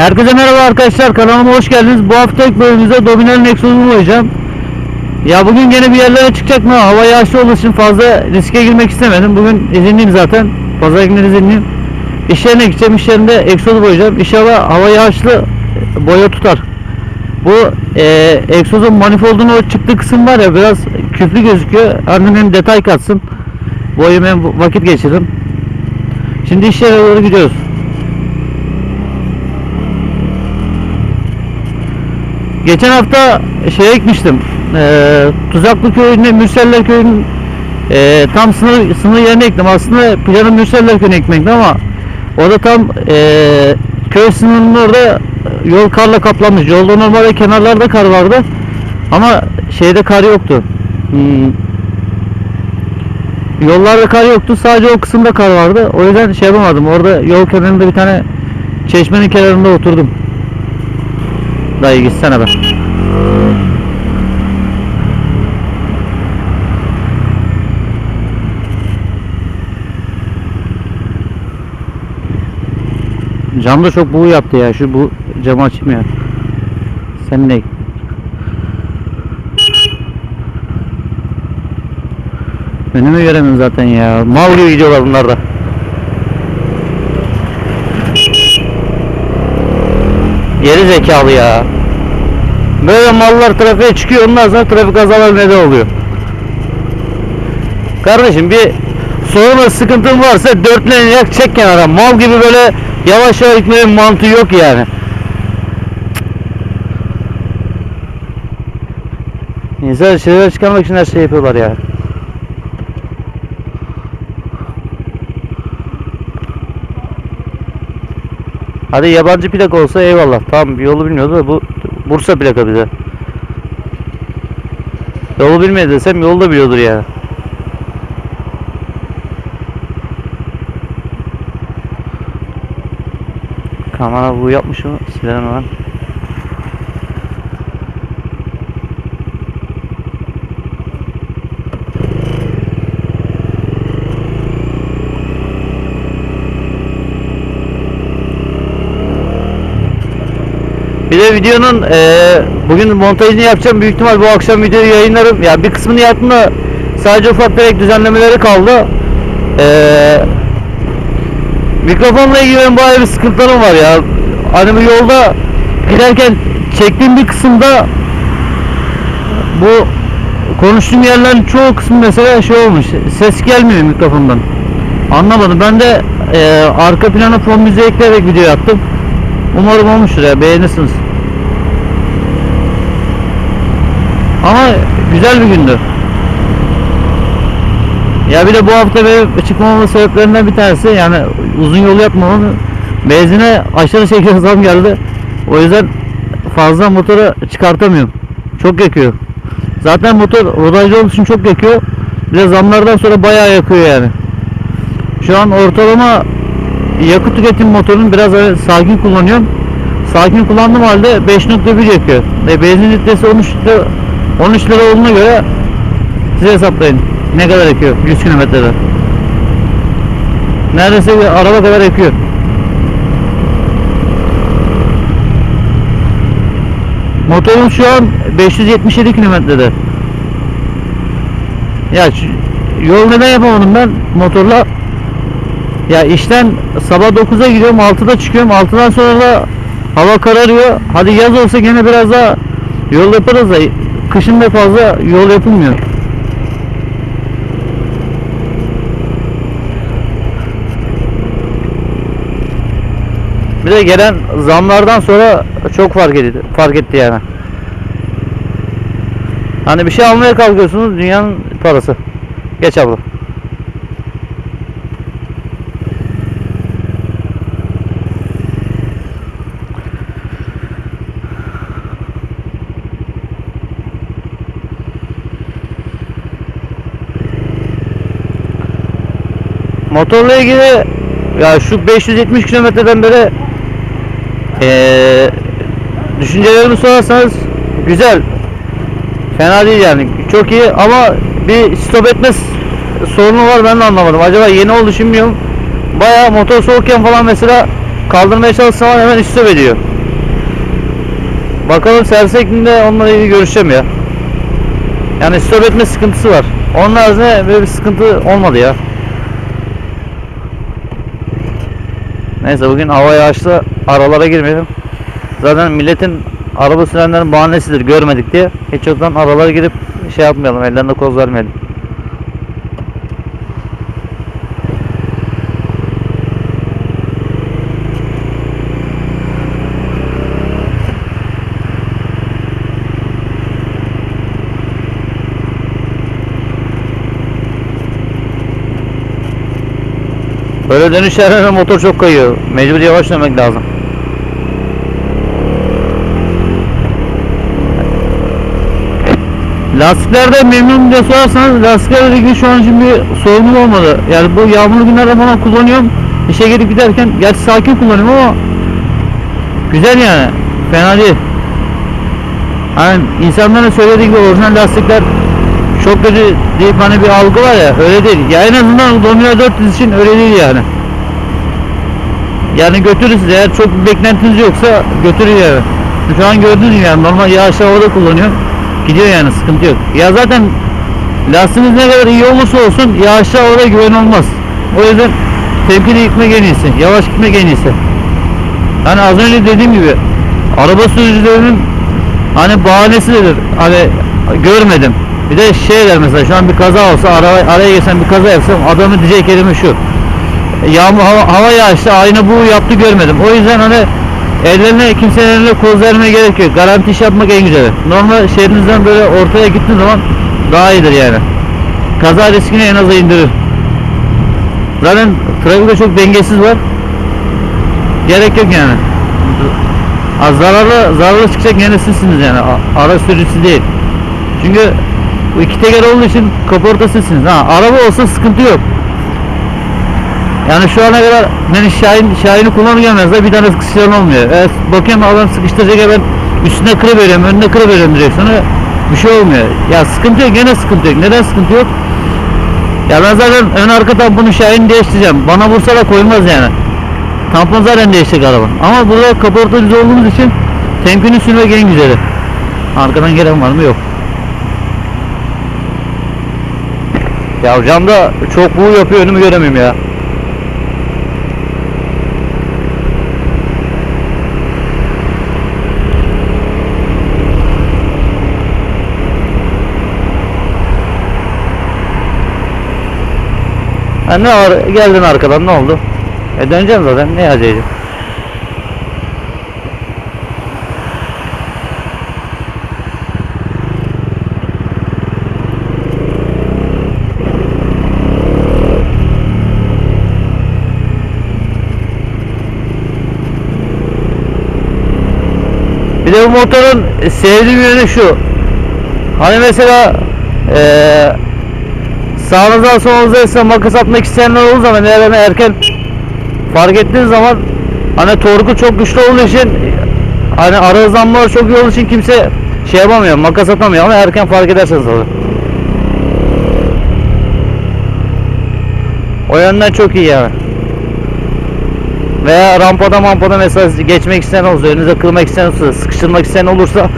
Herkese merhaba arkadaşlar kanalıma hoş geldiniz. Bu hafta ilk bölümümüzde Dominer'in egzozunu boyayacağım. Ya bugün gene bir yerlere çıkacak mı? Hava yağışlı olduğu için fazla riske girmek istemedim. Bugün izinliyim zaten. Pazar günleri izinliyim. İş yerine gideceğim. İş yerinde egzozu boyayacağım. İnşallah hava yağışlı boya tutar. Bu e, egzozun manifoldun o çıktığı kısım var ya biraz küflü gözüküyor. Annem hem detay katsın. Boyum hem vakit geçiririm. Şimdi iş yerine doğru gidiyoruz. Geçen hafta şeye gitmiştim. Eee Tuzaklı köyünde Mürseller köyünün eee, tam sınır sınır yerine ektim. Aslında planım Mürseller köyüne ekmekti ama orada tam eee, köy sınırının orada yol karla kaplanmış. Yolda normalde kenarlarda kar vardı. Ama şeyde kar yoktu. Hmm, Yollarda kar yoktu. Sadece o kısımda kar vardı. O yüzden şey yapamadım. Orada yol kenarında bir tane çeşmenin kenarında oturdum. Dayı gitsene be. Cam da çok buğu yaptı ya. Şu bu camı açayım ya. Sen ne? Önümü göremiyorum zaten ya. Mal gibi gidiyorlar bunlar da. Geri zekalı ya. Böyle mallar trafiğe çıkıyor ondan sonra trafik kazaları neden oluyor. Kardeşim bir sorun sıkıntın varsa dörtlerini yak çek kenara. Mal gibi böyle yavaş yavaş gitmenin mantığı yok yani. İnsan şeyler çıkarmak için her şey yapıyorlar ya. Hadi yabancı plaka olsa eyvallah. Tamam yolu bilmiyordu da bu Bursa plaka bize. Yolu bilmedi desem yolu da biliyordur ya. Kamera bu yapmış mı? Silelim hemen. Bir de videonun eee, bugün montajını yapacağım. Büyük ihtimal bu akşam videoyu yayınlarım. Ya bir kısmını yaptım da sadece ufak tefek düzenlemeleri kaldı. Eee mikrofonla ilgili benim bayağı bir sıkıntılarım var ya. Hani bu yolda giderken çektiğim bir kısımda bu konuştuğum yerlerin çoğu kısmı mesela şey olmuş. Ses gelmiyor mikrofondan. Anlamadım. Ben de eee, arka plana fon müziği ekleyerek video yaptım. Umarım olmuştur ya beğenirsiniz. Ama güzel bir gündü. Ya bir de bu hafta benim çıkmamamın sebeplerinden bir tanesi yani uzun yol yapmamın benzine aşırı şekilde zam geldi. O yüzden fazla motoru çıkartamıyorum. Çok yakıyor. Zaten motor rodajlı olduğu için çok yakıyor. Bir de zamlardan sonra bayağı yakıyor yani. Şu an ortalama yakıt tüketim motorunu biraz sakin kullanıyorum. Sakin kullandığım halde 5.1 yakıyor. E, benzin litresi 13 litre 13 lira olduğuna göre size hesaplayın. Ne kadar yakıyor 100 kilometrede. Neredeyse bir araba kadar yakıyor. Motorum şu an 577 kilometrede. Ya yol neden yapamadım ben motorla? Ya işten sabah 9'a gidiyorum 6'da çıkıyorum 6'dan sonra da hava kararıyor. Hadi yaz olsa gene biraz daha yol yaparız da kışın da fazla yol yapılmıyor. Bir de gelen zamlardan sonra çok fark etti, fark etti yani. Hani bir şey almaya kalkıyorsunuz dünyanın parası. Geç abla. Motorla ilgili ya şu 570 kilometreden beri eee düşüncelerimi sorarsanız güzel. Fena değil yani. Çok iyi ama bir stop etme s- sorunu var ben de anlamadım. Acaba yeni oldu şimdi bilmiyorum. Bayağı motor soğukken falan mesela kaldırmaya çalışsam hemen stop ediyor. Bakalım sersekinde onunla ilgili görüşeceğim ya. Yani stop etme sıkıntısı var. Onun haricinde böyle bir sıkıntı olmadı ya. Neyse bugün hava yağışlı aralara girmeyelim. Zaten milletin araba sürenlerin bahanesidir görmedik diye. Hiç yoktan aralara girip şey yapmayalım ellerinde koz vermeyelim. Böyle dönüş yerlerine motor çok kayıyor. Mecbur yavaş dönmek lazım. Lastiklerden memnun diye sorarsanız lastiklerle ilgili şu an bir sorunum olmadı. Yani bu yağmurlu günlerde falan kullanıyorum. İşe gelip giderken gerçi sakin kullanıyorum ama güzel yani. Fena değil. Hani insanların söylediği gibi orijinal lastikler çok kötü deyip hani bir algı var ya öyle değil. Ya en azından Domino 400 için öyle değil yani. Yani götürür size eğer çok bir beklentiniz yoksa götürür yani. Şu an gördüğünüz gibi yani normal yağışlı havada kullanıyor. Gidiyor yani sıkıntı yok. Ya zaten lastiğiniz ne kadar iyi olursa olsun yağışlı havada güven olmaz. O yüzden temkinli gitmek en iyisi. Yavaş gitmek en iyisi. Hani az önce dediğim gibi araba sürücülerinin hani bahanesidir. Hani görmedim. Bir de şey der mesela şu an bir kaza olsa araya, araya geçen bir kaza yapsam adamın diyecek kelime şu. Yağmur hava, hava yağışlı aynı bu yaptı görmedim. O yüzden hani ellerine kimsenin eline koz vermeye gerek yok. Garanti iş yapmak en güzeli. Normal şehrinizden böyle ortaya gittiğin zaman daha iyidir yani. Kaza riskini en aza indirir. Zaten trafikte çok dengesiz var. Gerek yok yani. Zararlı zararlı çıkacak yine sizsiniz yani. A- Araç sürücüsü değil. Çünkü bu iki teker olduğu için kaporta sizsiniz. Ha, araba olsa sıkıntı yok. Yani şu ana kadar ben Şahin, Şahin'i kullanırken mesela bir tane sıkıştıran olmuyor. Evet, bakıyorum adam sıkıştıracak ben üstüne kırı veriyorum, önüne kırı veriyorum direksiyonu. Bir şey olmuyor. Ya sıkıntı yok, gene sıkıntı yok. Neden sıkıntı yok? Ya ben zaten ön arka tamponu Şahin değiştireceğim. Bana vursa da koymaz yani. Tampon zaten değişecek araba. Ama burada kaporta düz olduğumuz için temkini sürmek en güzeli. Arkadan gelen var mı? Yok. Ya camda çok buğu yapıyor önümü göremiyorum ya. Ha ne var geldin arkadan ne oldu? E döneceğim zaten ne acıyacağım. Bir de bu motorun sevdiğim yönü şu. Hani mesela eee sağınızdan solunuzda ise makas atmak isteyenler olduğu zaman eğer hani erken fark ettiğiniz zaman hani torku çok güçlü olduğu için hani ara hızlanmaları çok iyi olduğu için kimse şey yapamıyor makas atamıyor ama erken fark ederseniz tabii. O yönden çok iyi yani. Veya rampada mampada mesela geçmek isteyen olursa, önünüze kırmak isteyen olursa, sıkıştırmak isteyen olursa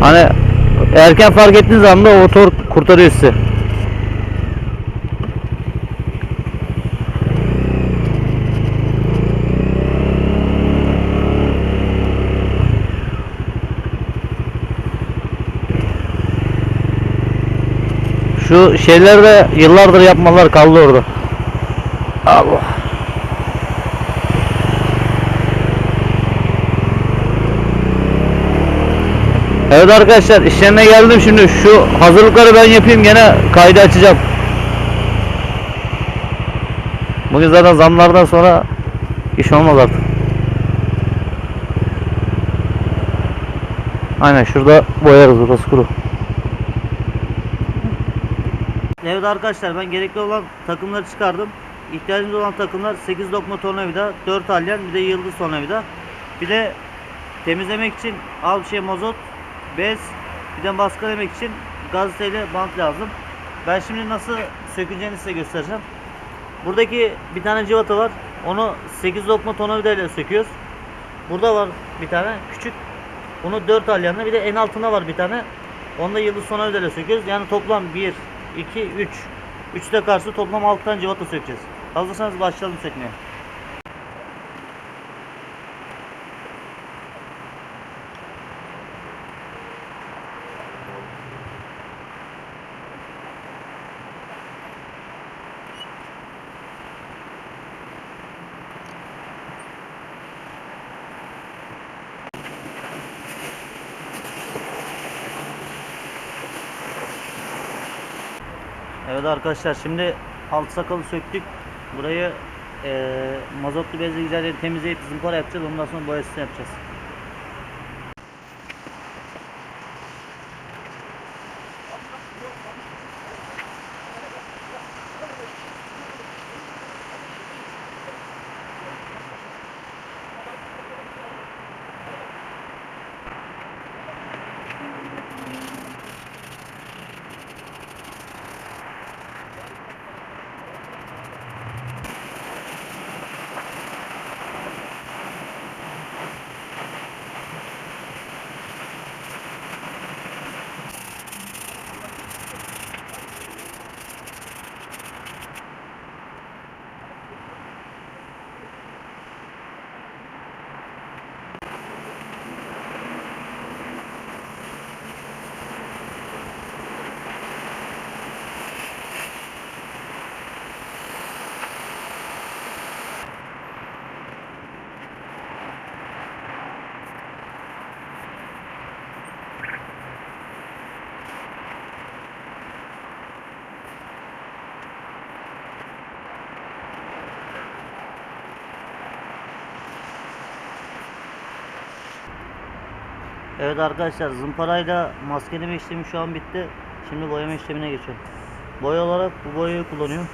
hani erken fark ettiğiniz anda o tork kurtarıyor sizi. Şu şeyler de yıllardır yapmalar kaldı orada. Allah. Evet arkadaşlar işlerine geldim şimdi şu hazırlıkları ben yapayım gene kaydı açacağım. Bugün zaten zamlardan sonra iş olmaz artık. Aynen şurada boyarız burası kuru. Evet arkadaşlar ben gerekli olan takımları çıkardım. İhtiyacımız olan takımlar 8 lokma tornavida, 4 alyan, bir de yıldız tornavida. Bir de temizlemek için al şey mazot, bez, bir de baskılamak için gazeteyle bant lazım. Ben şimdi nasıl söküleceğini size göstereceğim. Buradaki bir tane civata var. Onu 8 lokma tornavida ile söküyoruz. Burada var bir tane küçük. Bunu 4 alyanla bir de en altında var bir tane. Onu da yıldız ödele söküyoruz. Yani toplam 1, 2, 3. 3 de karşı toplam 6 tane civata sökeceğiz. Hazırsanız başlayalım sökmeye. Evet arkadaşlar şimdi alt sakalı söktük. Burayı eee mazotlu bezle güzelce temizleyip zımpara yapacağız. Ondan sonra boyasını yapacağız. Evet arkadaşlar zımparayla maskeleme işlemi şu an bitti. Şimdi boyama işlemine geçiyorum. Boya olarak bu boyayı kullanıyorum.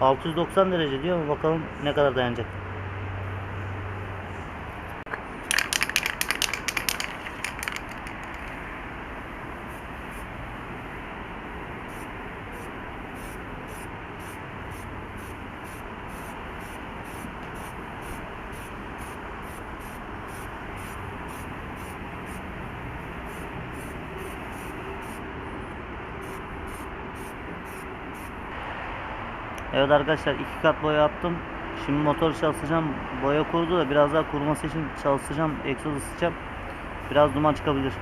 690 derece diyor bakalım ne kadar dayanacak. Evet arkadaşlar iki kat boya attım. Şimdi motor çalıştıracağım. Boya kurudu da biraz daha kuruması için çalıştıracağım. Egzoz ısıtacağım. Biraz duman çıkabilir.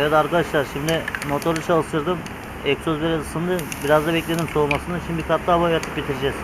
Evet arkadaşlar şimdi motoru çalıştırdım. Egzoz biraz ısındı. Biraz da bekledim soğumasını. Şimdi bir kat daha boya atıp bitireceğiz.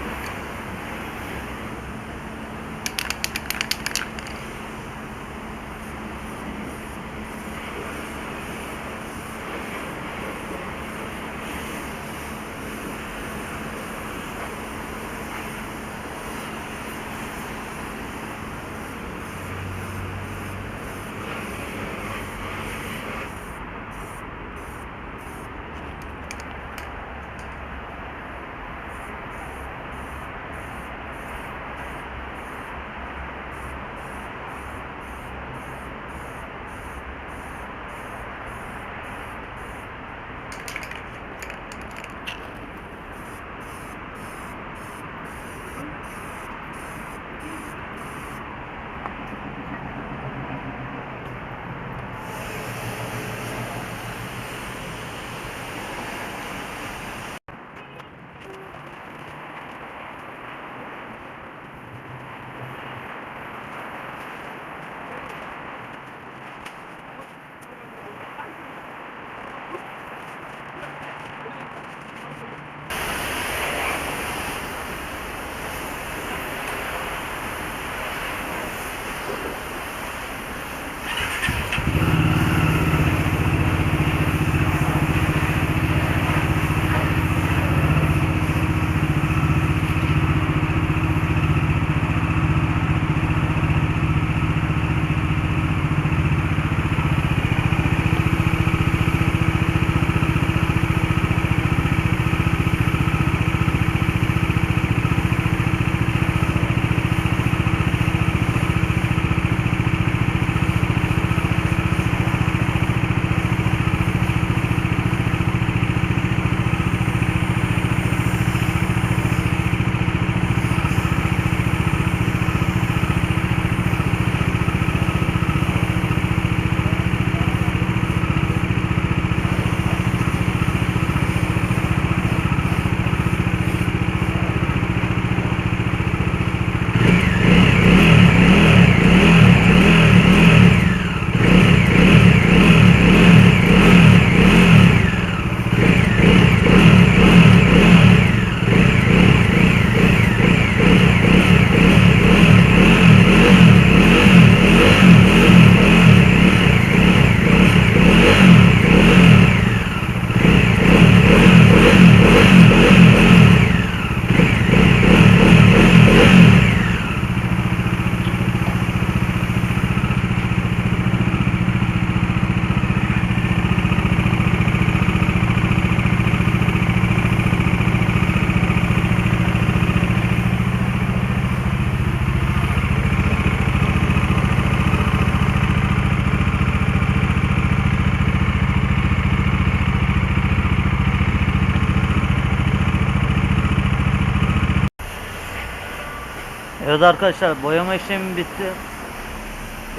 Evet arkadaşlar boyama işlemi bitti.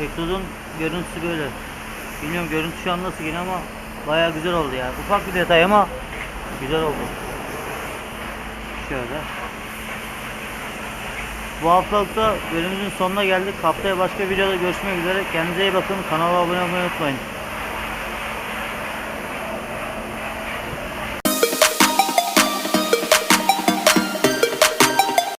Exodus'un görüntüsü böyle. Bilmiyorum görüntü şu an nasıl geliyor ama bayağı güzel oldu yani. Ufak bir detay ama güzel oldu. Şöyle. Bu haftalıkta bölümümüzün sonuna geldik. Haftaya başka videoda görüşmek üzere. Kendinize iyi bakın. Kanala abone olmayı unutmayın.